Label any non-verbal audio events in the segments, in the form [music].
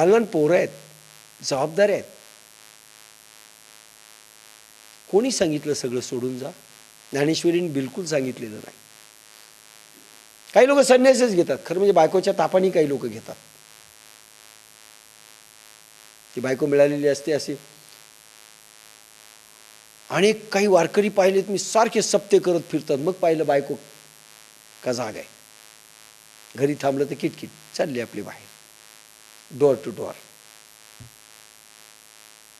लहान पोरं आहेत जबाबदाऱ्या आहेत कोणी सांगितलं सगळं सोडून जा ज्ञानेश्वरीने बिलकुल सांगितलेलं नाही काही लोक संन्यासच घेतात खरं म्हणजे बायकोच्या तापाने काही लोक घेतात ती बायको मिळालेली असते असे आणि काही वारकरी पाहिलेत मी सारखे सप्ते करत फिरतात मग पाहिलं बायको का जाग आहे घरी थांबलं तर किटकिट चालली आपली बाहेर डोअर टू डोअर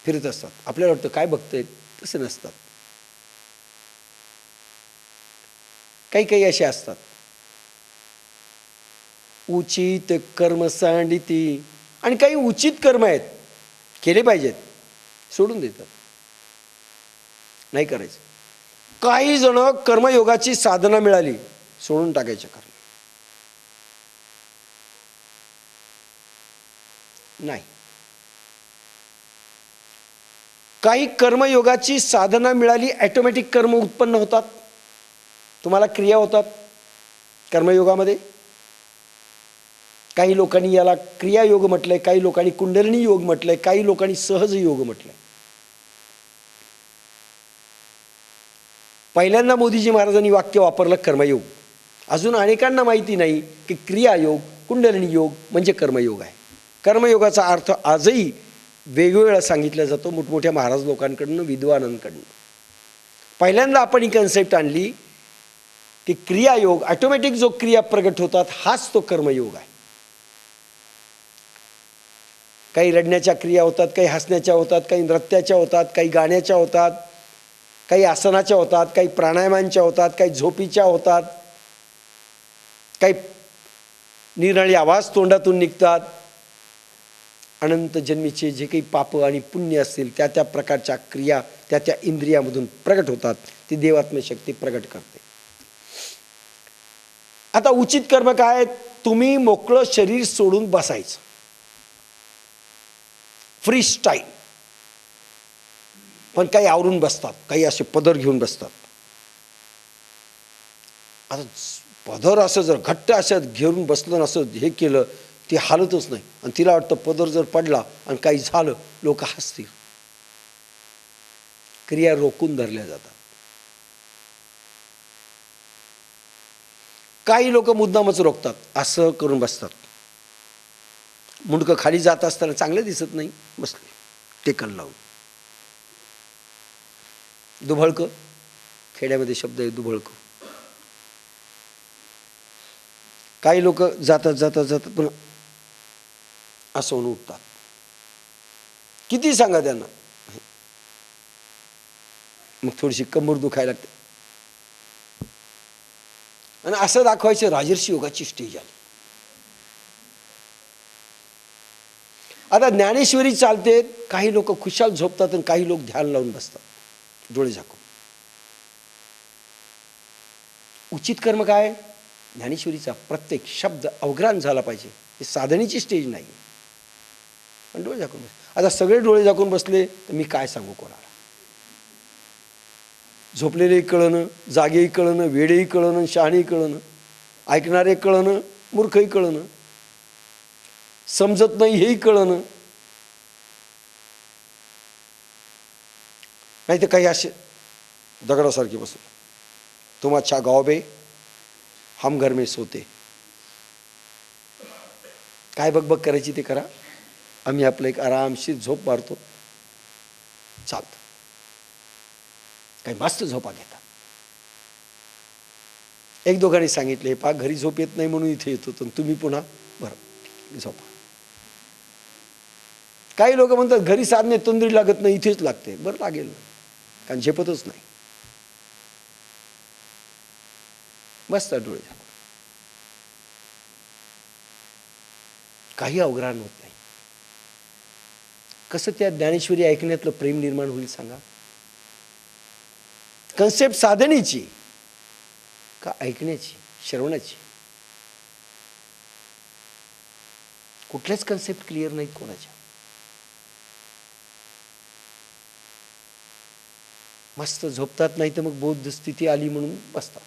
फिरत असतात. आपल्याला वाटतं काय बघतायत तसे नसतात. काही काही असे असतात. उचित कर्म सांडिती. आणि काही उचित कर्म आहेत. केले पाहिजेत. सोडून देतात. नाही करायचं. काही जण कर्मयोगाची साधना मिळाली सोडून टाकायच्या कर्म नाही. काही कर्मयोगाची साधना मिळाली ॲटोमॅटिक कर्म उत्पन्न होतात. तुम्हाला क्रिया होतात कर्मयोगामध्ये. काही लोकांनी याला क्रियायोग म्हटलंय काही लोकांनी कुंडलिनी योग म्हटलंय काही लोकांनी सहज योग म्हटलंय. पहिल्यांदा मोदीजी महाराजांनी वाक्य वापरलं कर्मयोग. अजून अनेकांना माहिती नाही की क्रियायोग कुंडलिनी योग म्हणजे कर्मयोग आहे. कर्मयोगाचा अर्थ आजही वेगवेगळा सांगितला जातो मोठमोठ्या महाराज लोकांकडनं विद्वानांकडनं. पहिल्यांदा आपण ही कन्सेप्ट आणली की क्रियायोग ऑटोमॅटिक जो क्रिया प्रगट होतात हाच तो कर्मयोग आहे. काही रडण्याच्या क्रिया होतात काही हसण्याच्या होतात काही नृत्याच्या होतात काही गाण्याच्या होतात काही आसनाच्या होतात काही प्राणायामांच्या होतात काही झोपीच्या होतात काही निरळी आवाज तोंडातून निघतात अनंत जन्मीचे जे काही पाप आणि पुण्य असतील त्या त्या प्रकारच्या क्रिया त्या त्या इंद्रियामधून प्रगट होतात. ती देवात्मशक्ती प्रगट करते. आता उचित कर्म काय तुम्ही मोकळं शरीर सोडून बसायचं. फ्री स्टाईल पण काही आवरून बसतात काही असे पदर घेऊन बसतात. आता पदर असं जर घट्ट असं घेऊन बसलं असं हे केलं ती हालतच नाही. आणि तिला वाटतं पदर जर पडला आणि काही झालं लोक हसतील. क्रिया रोखून धरल्या जातात. काही लोक मुद्दामच रोखतात. असं करून बसतात. मुंडकं खाली जात असताना चांगलं दिसत नाही बसले. टेकन लावून. दुभळकं खेड्यामध्ये शब्द आहे दुभळकं काही लोक जातात जातात जातात. पण असं उठतात किती सांगा त्यांना? मग थोडीशी कंबर दुखायला लागते. आणि असं दाखवायचं राजर्षी योगाची स्टेज आली. आता ज्ञानेश्वरी चालते काही लोक खुशाल झोपतात आणि काही लोक ध्यान लावून बसतात. डोळे झाकून. उचित कर्म काय? ज्ञानेश्वरीचा प्रत्येक शब्द अवघ्राण झाला पाहिजे. हे साधनेची स्टेज नाही. आणि डोळे झाकून बसले. आता सगळे डोळे झाकून बसले तर मी काय सांगू कोणाला? झोपलेले कळणं जागेही कळणं वेळेही कळणं शहाणेही कळणं ऐकणारे कळणं मूर्खही कळणं समजत नाही हेही कळणं. नाही तर काही असे दगडासारखे बसून तुम अच्छा गाव बे हम घर में सोते. काय बकबक करायची ते करा. आम्ही आपलं एक आरामशीर झोप मारतो. चालतं. काही मस्त झोपा घेता. एक दोघांनी सांगितले पा घरी झोप येत नाही म्हणून इथे येतो तर तुम्ही पुन्हा बरं झोपा. काही लोक म्हणतात घरी साधने तंद्री लागत नाही इथेच लागते. बरं लागेल. ना कारण झेपतच नाही. मस्त डोळे झाकून. काही अवघड होत नाही. कसं त्या ज्ञानेश्वरी ऐकण्यातलं प्रेम निर्माण होईल सांगा? कन्सेप्ट साधनेची का ऐकण्याची श्रवणाची? कुठल्याच कन्सेप्ट क्लिअर नाहीत कोणाच्या. मस्त झोपतात नाही तर मग बौद्ध स्थिती आली म्हणून बसतात.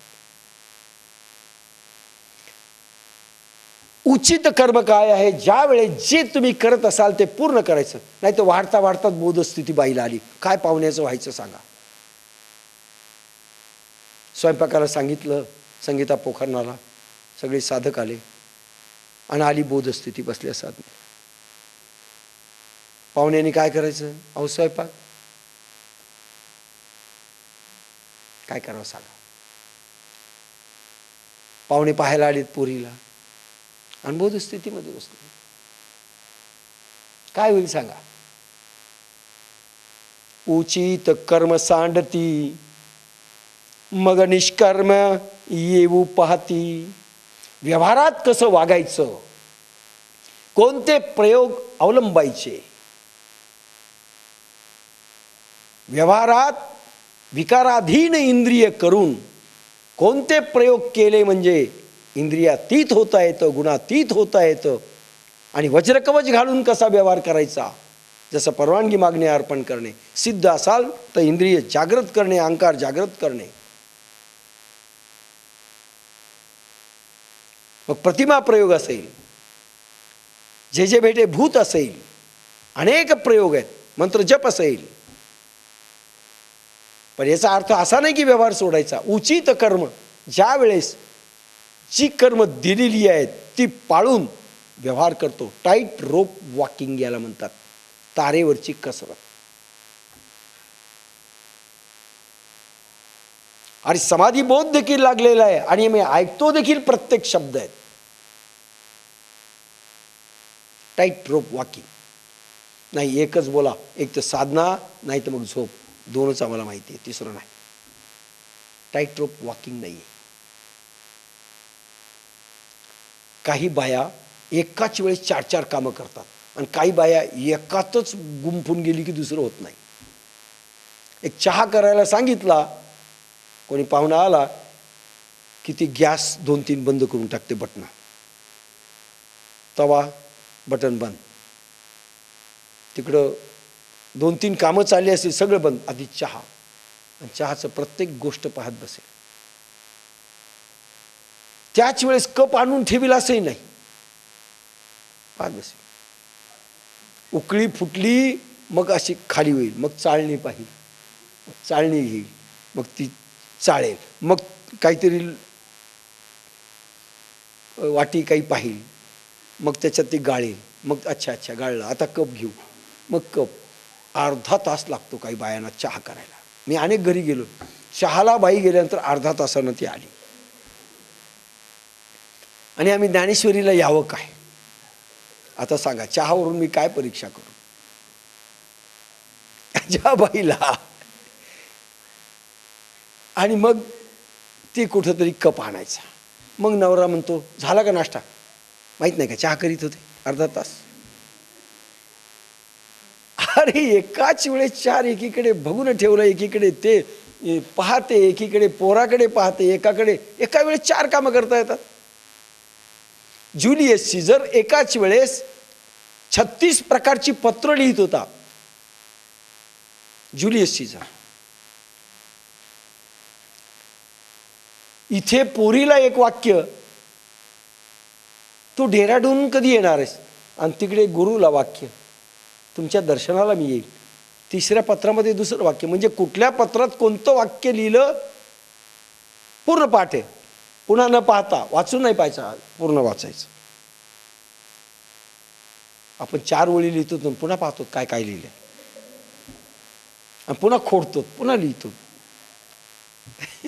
उचित कर्म काय आहे? ज्या वेळेस जे तुम्ही करत असाल ते पूर्ण करायचं. नाही तर वाढता वाढताच बोधस्थिती बाईला आली. काय पाहुण्याचं व्हायचं सांगा. स्वयंपाकाला सांगितलं संगीता पोखरणाला. सगळे साधक आले. आणि आली बोधस्थिती बसल्या साधने. पाहुण्याने काय करायचं? अहो स्वयंपाक. काय करावं सांगा. पाहुणे पाहायला आलेत पुरीला. आणि बोधस्थितीमध्ये बसले काय होईल सांगा? उचित कर्म सांडती मग निष्कर्म येऊ पाहती. व्यवहारात कसं वागायचं? कोणते प्रयोग अवलंबायचे? व्यवहारात विकाराधीन इंद्रिय करून कोणते प्रयोग केले म्हणजे इंद्रियातीत होता येतं गुणातीत होता येतं. आणि वज्रकवच घालून कसा व्यवहार करायचा? जसं परवानगी मागणे अर्पण करणे सिद्ध असाल तर इंद्रिय जागृत करणे अहंकार जागृत करणे. मग प्रतिमा प्रयोग असेल जे जे भेटे भूत असेल अनेक प्रयोग आहेत मंत्र जप असेल. पण याचा अर्थ असा नाही की व्यवहार सोडायचा उचित कर्म ज्या वेळेस जी कर्म दिलेली आहेत ती पाळून व्यवहार करतो. टाईट रोप वॉकिंग याला म्हणतात. तारेवरची कसरत. आणि समाधी बोध देखील लागलेला आहे. आणि मी ऐकतो देखील प्रत्येक शब्द आहेत. टाईट रोप वॉकिंग नाही एकच बोला. एक तर साधना नाही तर मग झोप. दोनच आम्हाला माहिती आहे. तिसरं नाही. टाईट रोप वॉकिंग नाही आहे काही बाया एकाच वेळेस चार चार कामं करतात. आणि काही बाया एकातच गुंफून गेली की दुसरं होत नाही. एक चहा करायला सांगितला कोणी पाहुणा आला की ती गॅस दोन तीन बंद करून टाकते बटणं. तवा बटन बंद. तिकडं दोन तीन कामं चालली असतील सगळं बंद. आधी चहा. आणि चहाचं प्रत्येक गोष्ट पाहत बसेल. त्याच वेळेस कप आणून ठेवील असंही नाही. पाच बस उकळी फुटली मग अशी खाली होईल मग चाळणी पाहिजे मग चाळणी घेईल मग ती चाळेल. मग काहीतरी वाटी काही पाहिल मग त्याच्यात ती गाळेल. मग अच्छा अच्छा गाळलं. आता कप घेऊ. मग कप. अर्धा तास लागतो काही बायांना चहा करायला. मी अनेक घरी गेलो. चहाला बाई गेल्यानंतर अर्धा तासानं ती आली. आणि आम्ही ज्ञानेश्वरीला यावं काय? आता सांगा चहावरून मी काय परीक्षा करू? ज्या बाईला. आणि मग ते कुठंतरी कप आणायचा. मग नवरा म्हणतो झाला का नाश्ता? माहीत नाही का चहा करीत होते अर्धा तास. अरे एकाच वेळेस चार एकीकडे बघून ठेवलं एकीकडे ते पाहते एकीकडे पोराकडे पाहते एकाकडे एका वेळेस चार कामं करता येतात. ज्युलियस सीझर एकाच वेळेस छत्तीस प्रकारची पत्र लिहित होता. ज्युलियस सीझर इथे पोरीला एक वाक्य तू डेराडून कधी येणार आहेस? आणि तिकडे गुरुला वाक्य तुमच्या दर्शनाला मी येईल. तिसऱ्या पत्रामध्ये दुसरं वाक्य म्हणजे कुठल्या पत्रात कोणतं वाक्य लिहिलं? पूर्ण पाठ आहे. पुन्हा न पाहता वाचून नाही पाहायचा पूर्ण वाचायचं. आपण चार ओळी लिहितो पुन्हा पाहतो काय काय लिहिलं आणि पुन्हा खोडतो पुन्हा लिहितो. [laughs]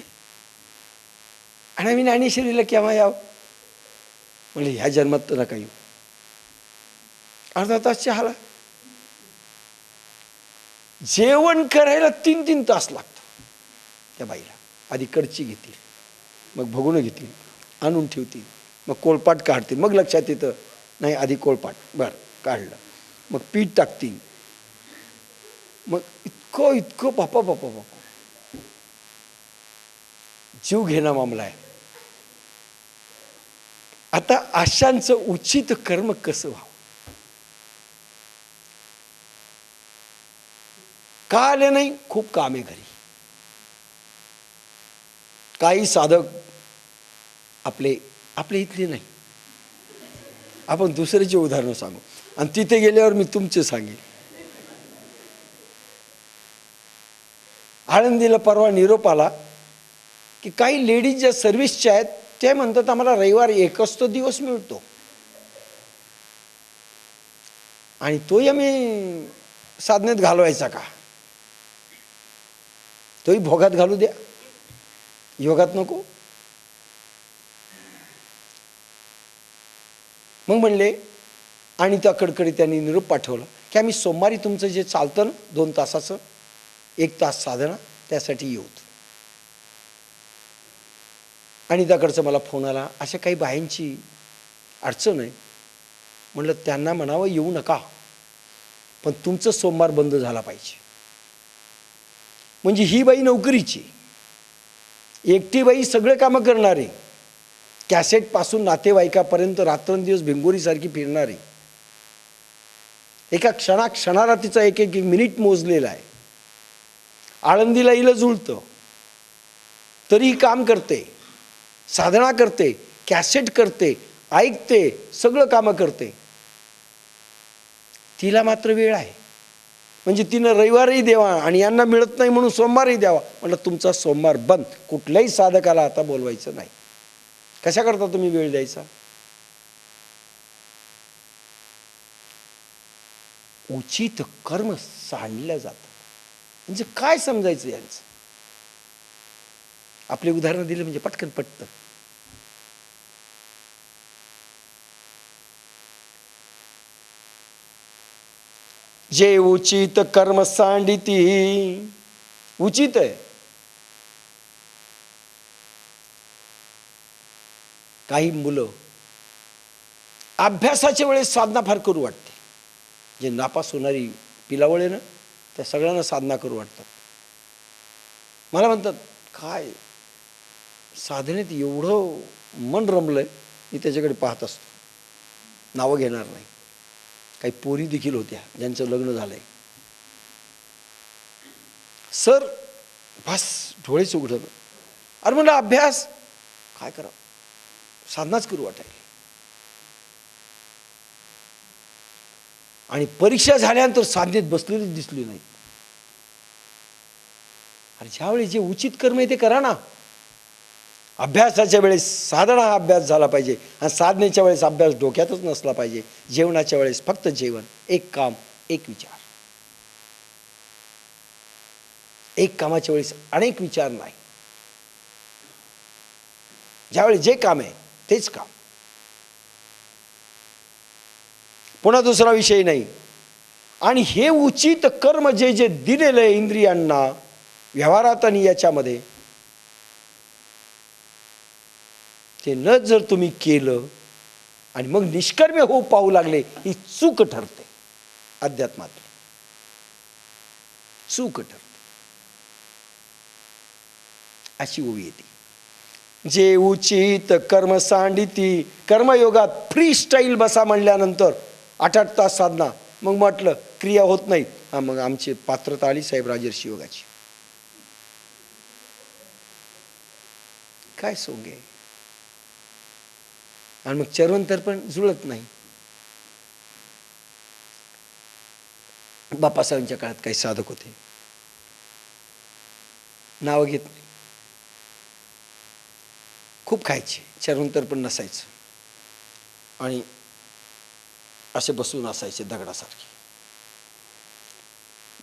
आणि आम्ही ज्ञानेश्वरीला केव्हा यावं म्हणजे ह्या जन्मात तर नका येऊ. अर्धा तास चहाला. जेवण करायला तीन तीन तास लागतो त्या बाईला. आधी कडची घेतली. मग भगुणं घेतील आणून ठेवतील मग कोळपाट काढतील. मग लक्षात येतं नाही आधी कोळपाट. बरं काढलं. मग पीठ टाकतील. मग इतकं इतकं बापा बापा बापा. जीव घेणा मामला आहे. आता आशांचं उचित कर्म कसं व्हावं? का आले नाही खूप काम आहे घरी. काही साधक आपले आपले इथले नाही. आपण दुसऱ्याची उदाहरणं सांगू. आणि तिथे गेल्यावर मी तुमचे सांगेन. आळंदीला परवा निरोप आला की काही लेडीज ज्या सर्व्हिसच्या आहेत ते म्हणतात आम्हाला रविवार एकच तो दिवस मिळतो. आणि तोही आम्ही साधनेत घालवायचा का? तोही भोगात घालू द्या. योगात नको. मग म्हणले आणि त्याकडकडे त्यांनी निरोप पाठवला की आम्ही सोमवारी तुमचं जे चालतं ना दोन तासाचं एक तास साधना त्यासाठी येऊ आणि त्याकडचं मला फोन आला अशा काही बायांची अडचण आहे. म्हटलं त्यांना म्हणावं येऊ नका. पण तुमचं सोमवार बंद झाला पाहिजे. म्हणजे ही बाई नोकरीची. एकटी बाई सगळे कामं करणारी. कॅसेटपासून नातेवाईकापर्यंत रात्रंदिवस भिंगोरीसारखी फिरणारी. एका क्षणा क्षणाला तिचा एक एक मिनिट मोजलेला आहे. आळंदीला हिला जुळतं. तरीही काम करते. साधना करते. कॅसेट करते. ऐकते. सगळं कामं करते. तिला मात्र वेळ आहे. म्हणजे तिनं रविवारही देवा आणि यांना मिळत नाही म्हणून सोमवारही द्यावा. म्हटलं तुमचा सोमवार बंद. कुठल्याही साधकाला आता बोलवायचं नाही. कशा करता तुम्ही वेळ द्यायचा? उचित कर्म सांडलं जातं. म्हणजे काय समजायचं यांचं? आपले उदाहरण दिलं म्हणजे पटकन पटतं. जे उचित कर्म सांडिती उचित आहे. काही मुलं अभ्यासाच्या वेळेस साधना फार करू वाटते. जे नापास होणारी पिलावळ आहे ना त्या सगळ्यांना साधना करू वाटतात. मला म्हणतात काय? साधनेत एवढं मन रमलंय मी त्याच्याकडे पाहत असतो. नावं घेणार नाही. काही पोरी देखील होत्या ज्यांचं लग्न झालंय. सर बस डोळेच उघडलं अरे म्हणलं अभ्यास. काय करा साधनाच करू वाटायला. आणि परीक्षा झाल्यानंतर साधनेत बसलेलीच दिसली नाही अरे ज्यावेळी जे उचित कर्म आहे ते करा ना. अभ्यासाच्या वेळेस साधना हा अभ्यास झाला पाहिजे. आणि साधनेच्या वेळेस अभ्यास डोक्यातच नसला पाहिजे. जेवणाच्या वेळेस फक्त जेवण एक काम एक विचार. एक कामाच्या वेळेस अनेक विचार नाही. ज्यावेळी जे काम आहे तेच काम. पुन्हा दुसरा विषय नाही. आणि हे उचित कर्म जे जे दिलेलं आहे इंद्रियांना व्यवहारात आणि याच्यामध्ये ते न जर तुम्ही केलं आणि मग निष्कर्म्य होऊ पाहू लागले ही चूक ठरते. अध्यात्मात. चूक ठरते. अशी ओवी येते. जे उचित कर्म सांडिती कर्मयोगात फ्री स्टाईल बसा म्हणल्यानंतर आठ आठ तास साधना मग म्हटलं क्रिया होत नाहीत. हा मग आमची पात्रता आली साहेब राजर्षी योगाची. काय सोंगे आणि मग चरवंतर पण जुळत नाही. बापासाहेबांच्या काळात काही साधक होते. नावं घेत नाही. खूप खायचे. चरवंतर पण नसायचं. आणि असे बसून असायचे दगडासारखे.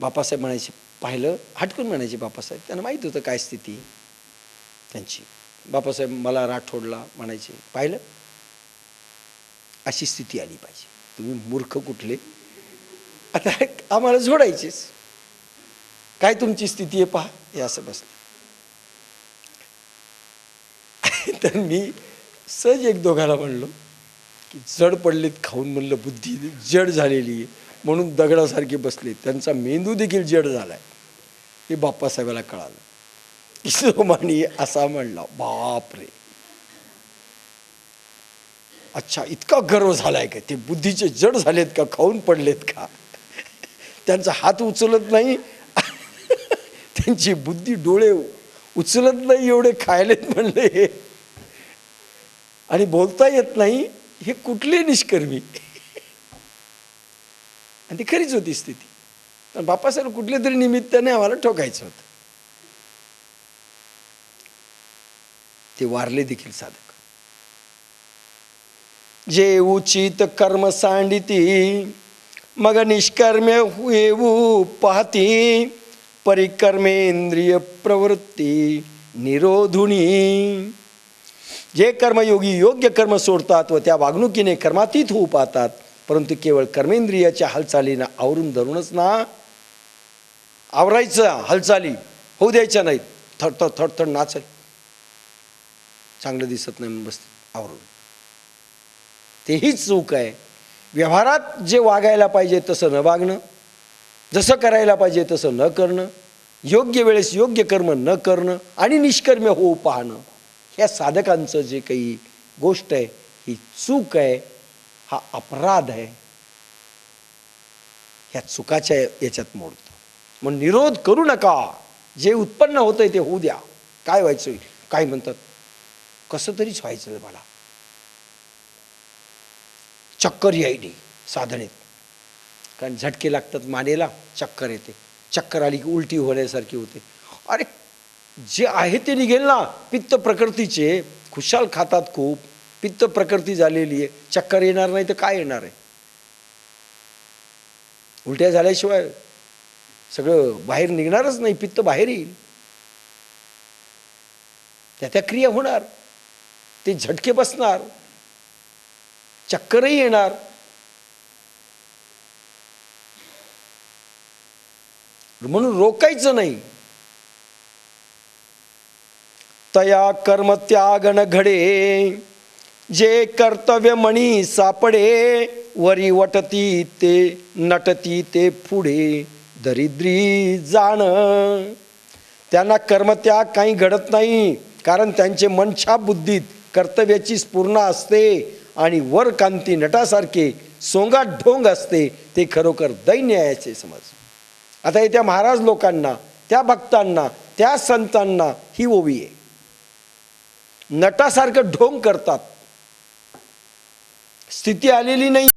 बापासाहेब म्हणायचे पाहिलं हटकून म्हणायचे बापासाहेब त्यांना माहीत होतं काय स्थिती त्यांची. बापासाहेब मला राठोडला म्हणायचे. पाहिलं? अशी स्थिती आली पाहिजे. तुम्ही मूर्ख कुठले? आता आम्हाला जोडायचेच. काय तुमची स्थिती आहे पहा. हे असं बसलं. [laughs] तर मी सहज एक दोघाला म्हणलो की जड पडलेत खाऊन म्हणलं बुद्धी जड झालेली आहे. म्हणून दगडासारखे बसले. त्यांचा मेंदू देखील जड झाला आहे हे बाप्पासाहेबाला कळालं. [laughs] इसोमानी असा म्हणला बापरे. अच्छा इतका गर्व झालाय का? ते बुद्धीचे जड झालेत का? खाऊन पडलेत का? त्यांचा हात उचलत नाही. [laughs] त्यांची बुद्धी डोळे उचलत नाही एवढे खायलेत म्हणले आणि बोलता येत नाही हे कुठले निष्कर्मी? [laughs] आणि ती खरीच होती स्थिती. पण बाप्पासाहेब कुठल्या तरी निमित्ताने आम्हाला ठोकायचं होतं. ते वारले देखील साधक. जे उचित कर्म सांडिती मग निष्कर्म्य येऊ पाहती. परिकर्मेंद्रिय प्रवृत्ती निरोधुनी. जे कर्मयोगी योग्य कर्म सोडतात व त्या वागणुकीने कर्मातीत होऊ पाहतात परंतु केवळ कर्मेंद्रियाच्या हालचालीनं आवरून धरूनच ना आवरायचं हालचाली होऊ द्यायच्या नाहीत. थडथड थडथड नाच चांगलं दिसत नाही म्हणून बसते आवरून. तेही चूक आहे. व्यवहारात जे वागायला पाहिजे तसं न वागणं जसं करायला पाहिजे तसं न करणं योग्य वेळेस योग्य कर्म न करणं आणि निष्कर्म होऊ पाहणं ह्या साधकांचं जे काही गोष्ट आहे ही चूक आहे हा अपराध आहे. ह्या चुकाच्या याच्यात मोडतो. मग निरोध करू नका. जे उत्पन्न होतंय ते होऊ द्या. काय व्हायचं काय म्हणतात? कसं तरीच व्हायचं मला. चक्कर यायली साधनेत. कारण झटके लागतात मानेला चक्कर येते. चक्कर आली की उलटी होण्यासारखी होते. अरे जे आहे ते निघेल ना. पित्त प्रकृतीचे खुशाल खातात खूप. पित्त प्रकृती झालेली आहे. चक्कर येणार नाही तर काय येणार आहे? उलट्या झाल्याशिवाय सगळं बाहेर निघणारच नाही. पित्त बाहेर येईल. त्या त्या क्रिया होणार. ते झटके बसणार. चक्करही येणार. म्हणून रोकायचं नाही. तया कर्म त्यागन घडे जे कर्तव्य मणी सापडे वरी वटती ते नटती ते पुढे दरिद्री जाण. त्यांना कर्मत्याग काही घडत नाही कारण त्यांचे मनछाप बुद्धीत कर्तव्याची स्फूर्ण असते. आणि वर कांती नटासारखे सोंगाट ढोंग असते ते खरोखर दैन्य आहे असे समज. आता येत्या महाराज लोकांना त्या भक्तांना त्या संतांना ही ओवी आहे. नटासारखं ढोंग करतात. स्थिती आलेली नाही.